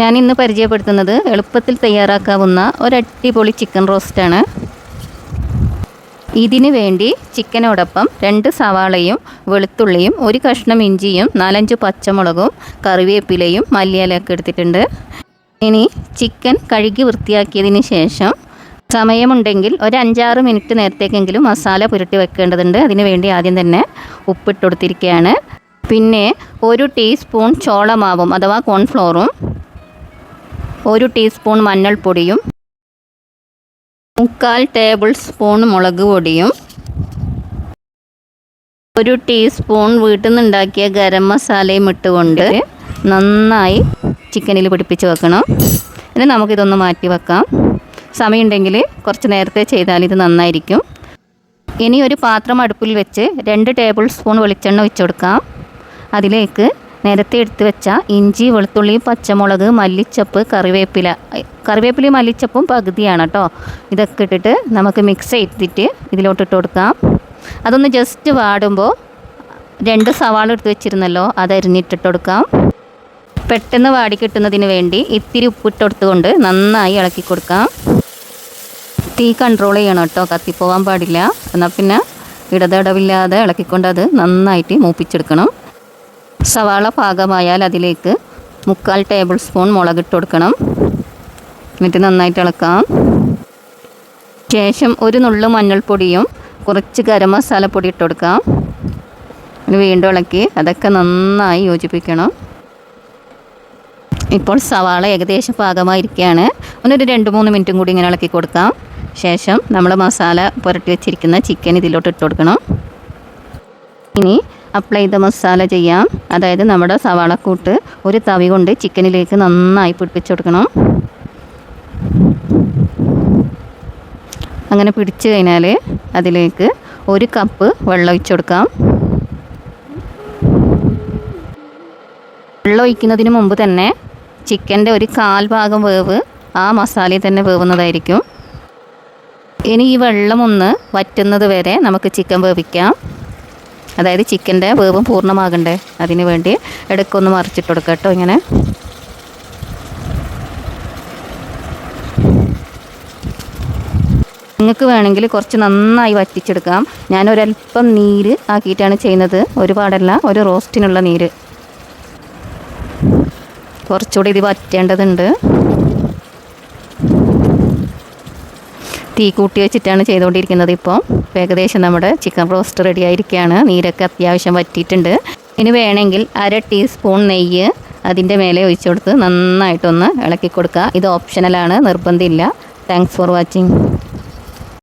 ഞാൻ ഇന്ന് പരിചയപ്പെടുത്തുന്നത് എളുപ്പത്തിൽ തയ്യാറാക്കാവുന്ന ഒരടിപൊളി ചിക്കൻ റോസ്റ്റാണ്. ഇതിന് വേണ്ടി ചിക്കനോടൊപ്പം രണ്ട് സവാളയും വെളുത്തുള്ളിയും ഒരു കഷ്ണം ഇഞ്ചിയും നാലഞ്ച് പച്ചമുളകും കറിവേപ്പിലയും മല്ലിയിലയൊക്കെ എടുത്തിട്ടുണ്ട്. ഇനി ചിക്കൻ കഴുകി വൃത്തിയാക്കിയതിന് ശേഷം സമയമുണ്ടെങ്കിൽ ഒരു അഞ്ചാറ് മിനിറ്റ് നേരത്തേക്കെങ്കിലും മസാല പുരട്ടി വെക്കേണ്ടതുണ്ട്. അതിന് വേണ്ടി ആദ്യം തന്നെ ഉപ്പിട്ട് കൊടുത്തിരിക്കുകയാണ് പിന്നെ ഒരു ടീസ്പൂൺ ചോളമാവും അഥവാ കോൺഫ്ലോറും ഒരു ടീസ്പൂൺ മഞ്ഞൾപ്പൊടിയും മുക്കാൽ ടേബിൾ സ്പൂൺ മുളക് പൊടിയും ഒരു ടീസ്പൂൺ വീട്ടിൽ നിന്നുണ്ടാക്കിയ ഗരം മസാലയും ഇട്ടുകൊണ്ട് നന്നായി ചിക്കനിൽ പിടിപ്പിച്ച് വെക്കണം. ഇനി നമുക്കിതൊന്ന് മാറ്റി വെക്കാം. സമയമുണ്ടെങ്കിൽ കുറച്ച് നേരത്തെ ചെയ്താൽ ഇത് നന്നായിരിക്കും. ഇനി ഒരു പാത്രം അടുപ്പിൽ വെച്ച് രണ്ട് ടേബിൾ സ്പൂൺ വെളിച്ചെണ്ണ ഒഴിച്ചു കൊടുക്കാം. അതിലേക്ക് നേരത്തെ എടുത്തു വെച്ച ഇഞ്ചി വെളുത്തുള്ളി പച്ചമുളക് മല്ലിച്ചപ്പ് കറിവേപ്പില. കറിവേപ്പില മല്ലിച്ചപ്പും പകുതിയാണ് കേട്ടോ ഇതൊക്കെ ഇട്ടിട്ട് നമുക്ക് മിക്സ് ചെയ്തിട്ട് ഇതിലോട്ട് ഇട്ട് കൊടുക്കാം. അതൊന്ന് ജസ്റ്റ് വാടുമ്പോൾ രണ്ട് സവാള എടുത്ത് വെച്ചിരുന്നല്ലോ അത് അരിഞ്ഞിട്ടിട്ട് കൊടുക്കാം. പെട്ടെന്ന് വാടി കിട്ടുന്നതിന് വേണ്ടി ഇത്തിരി ഉപ്പിട്ട് കൊടുത്തുകൊണ്ട് നന്നായി ഇളക്കി കൊടുക്കാം. തീ കൺട്രോൾ ചെയ്യണം കേട്ടോ കത്തിപ്പോവാൻ പാടില്ല. എന്നാൽ പിന്നെ ഇടതടവില്ലാതെ ഇളക്കിക്കൊണ്ട് അത് നന്നായിട്ട് മൂപ്പിച്ചെടുക്കണം. സവാള പാകമായാൽ അതിലേക്ക് മുക്കാൽ ടേബിൾ സ്പൂൺ മുളകിട്ട് കൊടുക്കണം. എന്നിട്ട് നന്നായിട്ട് ഇളക്കാം. ശേഷം ഒരു നുള്ളു മഞ്ഞൾപ്പൊടിയും കുറച്ച് ഗരം മസാലപ്പൊടി ഇട്ട് കൊടുക്കാം. വീണ്ടും ഇളക്കി അതൊക്കെ നന്നായി യോജിപ്പിക്കണം. ഇപ്പോൾ സവാള ഏകദേശം പാകമായിരിക്കുകയാണ്. ഒന്നൊരു രണ്ട് മൂന്ന് മിനിറ്റും കൂടി ഇങ്ങനെ ഇളക്കി കൊടുക്കാം. ശേഷം നമ്മൾ മസാല പുരട്ടി വെച്ചിരിക്കുന്ന ചിക്കൻ ഇതിലോട്ട് ഇട്ട് കൊടുക്കണം. ഇനി അപ്ലൈ ചെയ്ത മസാല ചെയ്യാം. അതായത് നമ്മുടെ സവാളക്കൂട്ട് ഒരു തവി കൊണ്ട് ചിക്കനിലേക്ക് നന്നായി പിടിപ്പിച്ചു കൊടുക്കണം. അങ്ങനെ പിടിച്ചു കഴിഞ്ഞാൽ അതിലേക്ക് ഒരു കപ്പ് വെള്ളം ഒഴിച്ചു കൊടുക്കാം. വെള്ളം ഒഴിക്കുന്നതിന് മുമ്പ് തന്നെ ചിക്കന്റെ ഒരു കാൽ ഭാഗം വേവ് ആ മസാലയിൽ തന്നെ വേവുന്നതായിരിക്കും. ഇനി ഈ വെള്ളം ഒന്ന് വറ്റുന്നത് വരെ നമുക്ക് ചിക്കൻ വേവിക്കാം. അതായത് ചിക്കന്റെ വേവും പൂർണമാകണ്ടേ അതിന് വേണ്ടി ഇടയ്ക്കൊന്ന് മറിച്ചിട്ട് കൊടുക്കുക കേട്ടോ ഇങ്ങനെ. നിങ്ങൾക്ക് വേണമെങ്കിൽ കുറച്ച് നന്നായി വറ്റിച്ചെടുക്കാം. ഒരല്പം നീര് ആക്കിയിട്ടാണ് ചെയ്യുന്നത്. ഒരുപാടല്ല ഒരു റോസ്റ്റിനുള്ള നീര്. കുറച്ചുകൂടി ഇത് വറ്റേണ്ടതുണ്ട്. തീ കൂട്ടി വെച്ചിട്ടാണ് ചെയ്തുകൊണ്ടിരിക്കുന്നത് ഇപ്പോൾ. ഏകദേശം നമ്മുടെ ചിക്കൻ റോസ്റ്റ് റെഡി ആയിരിക്കുകയാണ്. നീരൊക്കെ അത്യാവശ്യം വറ്റിയിട്ടുണ്ട്. ഇനി വേണമെങ്കിൽ അര ടീസ്പൂൺ നെയ്യ് അതിന്റെ മേലെ ഒഴിച്ചു കൊടുത്ത് നന്നായിട്ടൊന്ന് ഇളക്കി കൊടുക്കുക. ഇത് ഓപ്ഷനലാണ് നിർബന്ധമില്ല. Thanks for watching